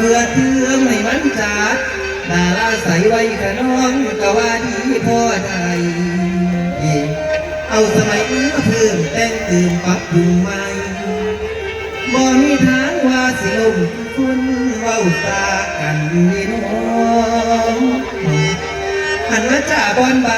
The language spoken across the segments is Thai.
เบื่อเทืองให้มันจัดดาราใสไว้กะน้องก็ว่าดีพ่อได้เอาสมัยนี้มาเพิ่มแต่งเติมปรับปรุงใหม่บ่มีทางว่าสิลงคนเว้าตากันนี่น้องหันมาจ่าบอนบัน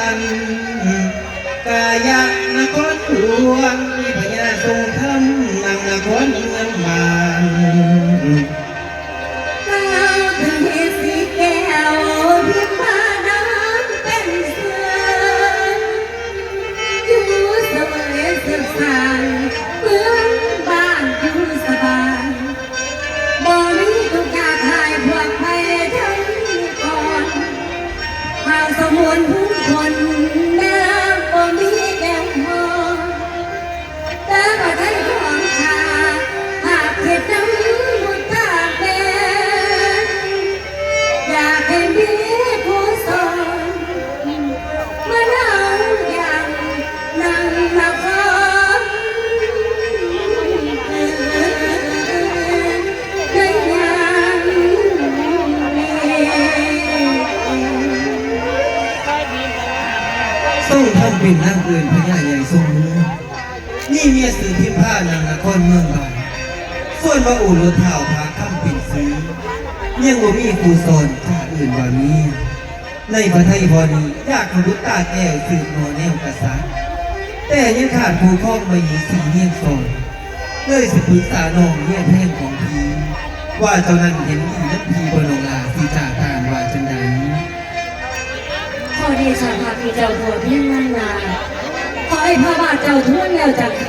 เป็นนางเอินพญาใหญ่ทรงเมือนี่เมียสื่อพิมพ์ผ้านางนครเมืองบานส่วนว่าอู่รถเท้าพาคำปิ่นซื้อยังบ่มีครูสอนชาติอื่นว่ามีในประเทศพอนี้อยากขบุตตาแก้วสืบโนแนวกษัตริย์แต่ยังขาดครูข้องมาหยีสีเนี่ยงสอนเลยสิปรึกษาน้องเนี่ยแท่งของพีว่าเจ้านั้นเห็นอีนักพีบนองลาสีจากทานว่า อเดชะพระพี่เจ้าโปรดเพียงนั้นนาขอให้พระบาทเจ้าทุ่นแล้วจากไข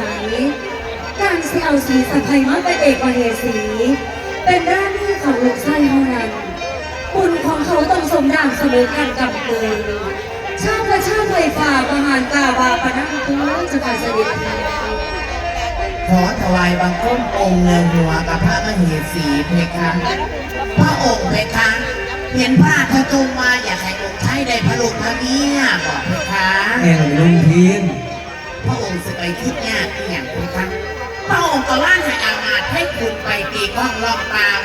การเสียเอาสีสะพายมาเป็นเอกมเหสี เป็นด้านนี้ของลูกไส้เท่านั้นบุญของเขาต้องสมดังเสมอกันกับเกยชาติและชาติไฟฝ่าประหารกาวาปนังตัวจะมาเสด็จพีขอถวายบังคมองค์เนืองหัวกับพระมเหสีเพคะ พระองค์เพคะ เห็นพระทตุงมาอยากให้องค์ ใช้ได้พระลูกพระเมียบอกเพคะแม่ลงพินพระองค์จะไปคิดยากอหย่างเพคะพระองค์ก็ว่างให้อามาตย์ให้คุณไปตีกล้องลองตาม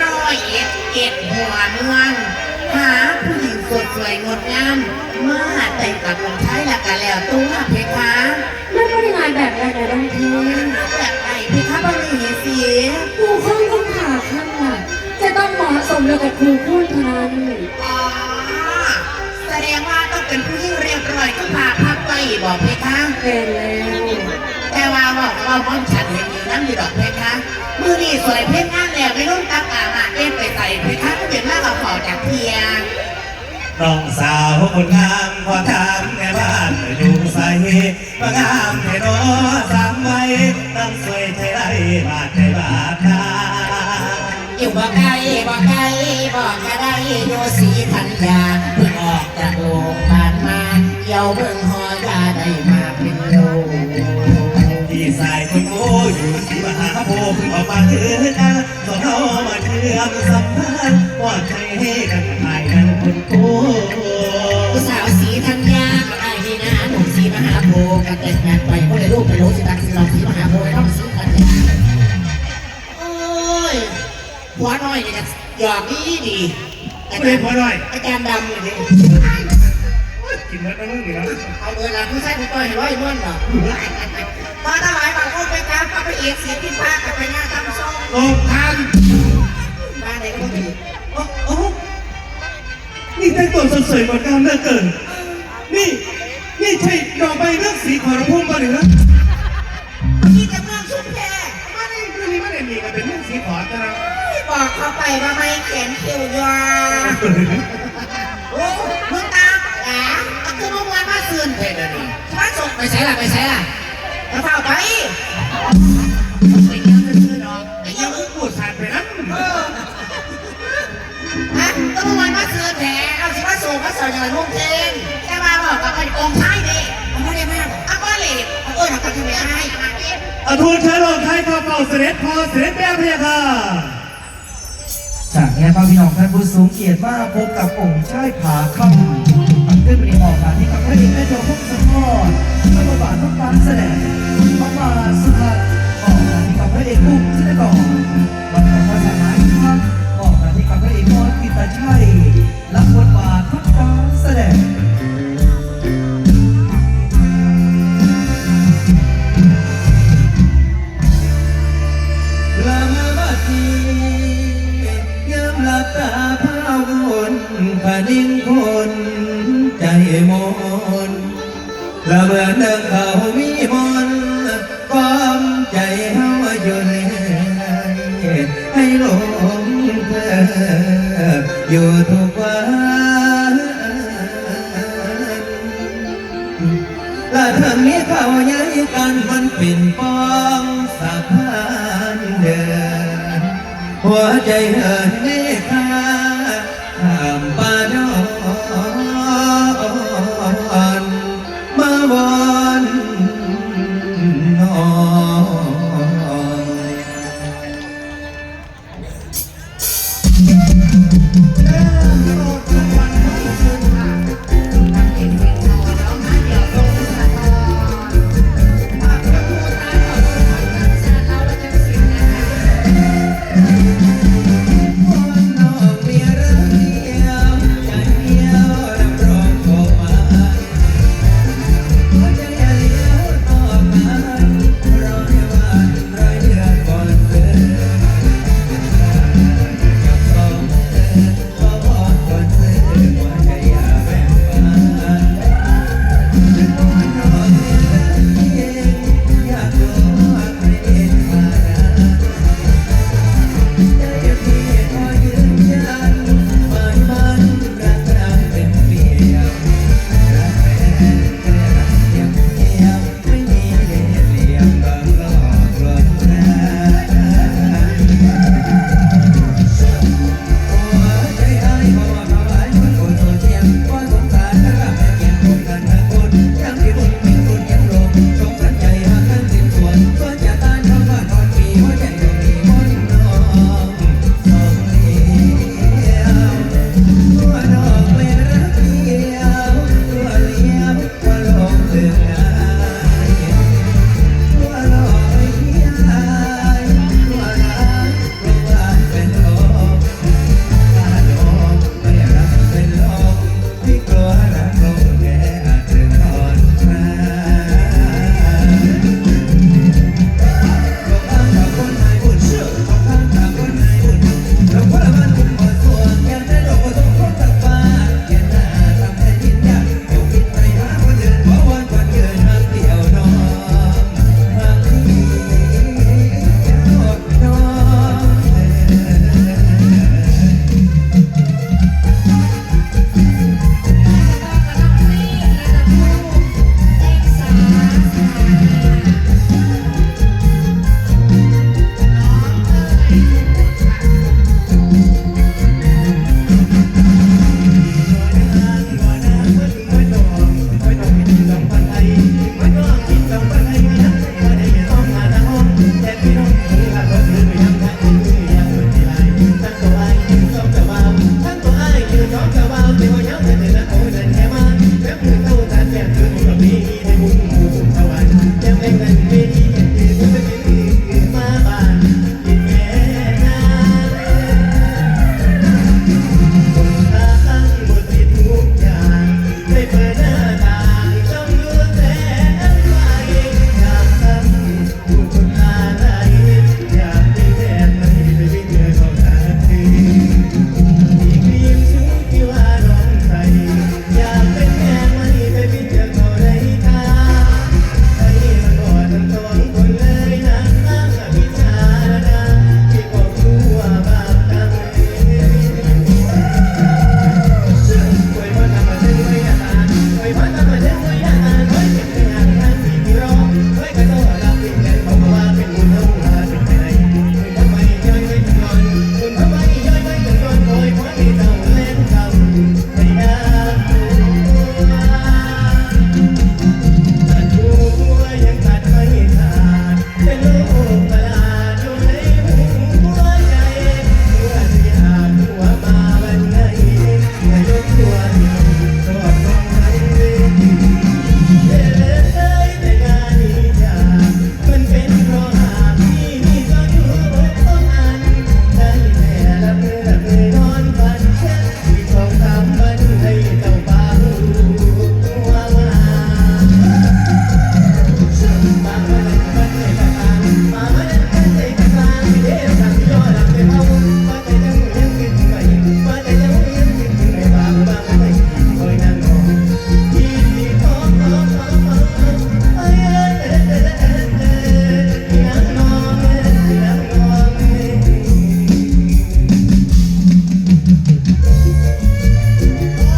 ร้อยเอ็ดเอ็ดหัวเมืองหาผู้หญิงสดสวยงดงามมาแต่งกับองค์ใช้แล้วกันแล้ว อยก็พาพักไปบอกเพคะเป็นแล้วแต่ว่าบอกเราพ้อมฉันเห็นอยู่น้ำอยู่ดอกเพคะมือนี่สวยเพชรงานแล้วไม่ต้องตักอามาเอ็นไปใส่เพคะก็เป็นมากกว่าขอจากเพียน้องสาวคนงามขอถามแม่บ้านอยู่ใส่มางามแค่นอสามไว้ตั้งสวยใจไรบาดใจบาดตาอยู่บ่ไกลบ่ไกลบ่กระไดอยู่สีธัญญาเพิ่งออกจากโรงพยาบาลมา เยาเบิ่งหอยาได้มาเป็นโลพี่สายคนโง่อยู่สีมหาโพธิ์ออกมาเจอกันสองเรามาเชื่อมสัมพันธ์ว่าใจให้กันหายกันคนโง่ผู้สาวสีธัญญากับไอ้นี่นะหนุ่มสีมหาโพธิ์กันแต่งงานไปก็เลยลูกไปรู้สิตังสีลองสีมหาโพธิ์ต้องสีธัญญาโอ้ยหัวน้อยเนี่ยหยอกดีดีอาไม่จารย์พอหน่อยอาจารย์ดำเลย ดิกินแล้วนั่งอยู่แล้วเอาเวลาผู้ชายผู้ต้อยร้อยม้วนเหรอพอถวายบางคนไปการพระเอกสีพิพากกับไปงานทำซ่องโอ้ทันบ้านไหนก็ดีโอ้โอ้นี่แต่งตัวสวยๆเหมือนกันเหลือเกิน นี่ นี่ใช่ดอกใบเลือกสีขอรพุ่มป่ะเนี่ยมีแต่เมืองชุมแพมาในเรื่องนี้ไม่ได้มีกันเป็นเรื่องสีขอแต่ละบอกเขาไปว่าไม่เขียนคิวยา ไปใช้ล่ะไปใช้ล่ะแล้วเฝ้าไปไปเยี่ยมซื่อๆเนาะไปไอ้เยี่ยัยงมอึ้งปวดสาดไปนั้นเออฮะก็เมื่อวานมาซื่นแผลเอาสิมาส่งมาสอนอย่างไรมุ่งเทนแค่มาบอกกับไอ้องค์ชายเด็กไม่ได้มากอะก็เลยเออหนักกันทำไมให้อาทูลเชิญลงไทยข้าเป่าเสด็จพอเสด็จแม่พยาค่ะจากนี้พระพี่น้องท่านผู้สูงเกียรติมาพบกับองค์ชายผาคำมันขึ้นไปในหมอกการนี้กับพระเอกแม่โจพงศธร พระบาทต้อการแสดงพระบาสุดาออกกันกับพระเอกอุ้มชินกรวันกับภาษายพักออกกันกับพระเอกมอสกิตาชัยรับบทบาทต้อการแสดงลามาบัดนี้ยหลับตาพาวนผดินคนใจมน ละเมื่อเดินเขามีมนความใจเฮาอยู่เลยให้หลงเธออยู่ทุกวันและถ้ามีเขาย้ายกันมันเป็นป้องสะพานเดินหัวใจเหินเ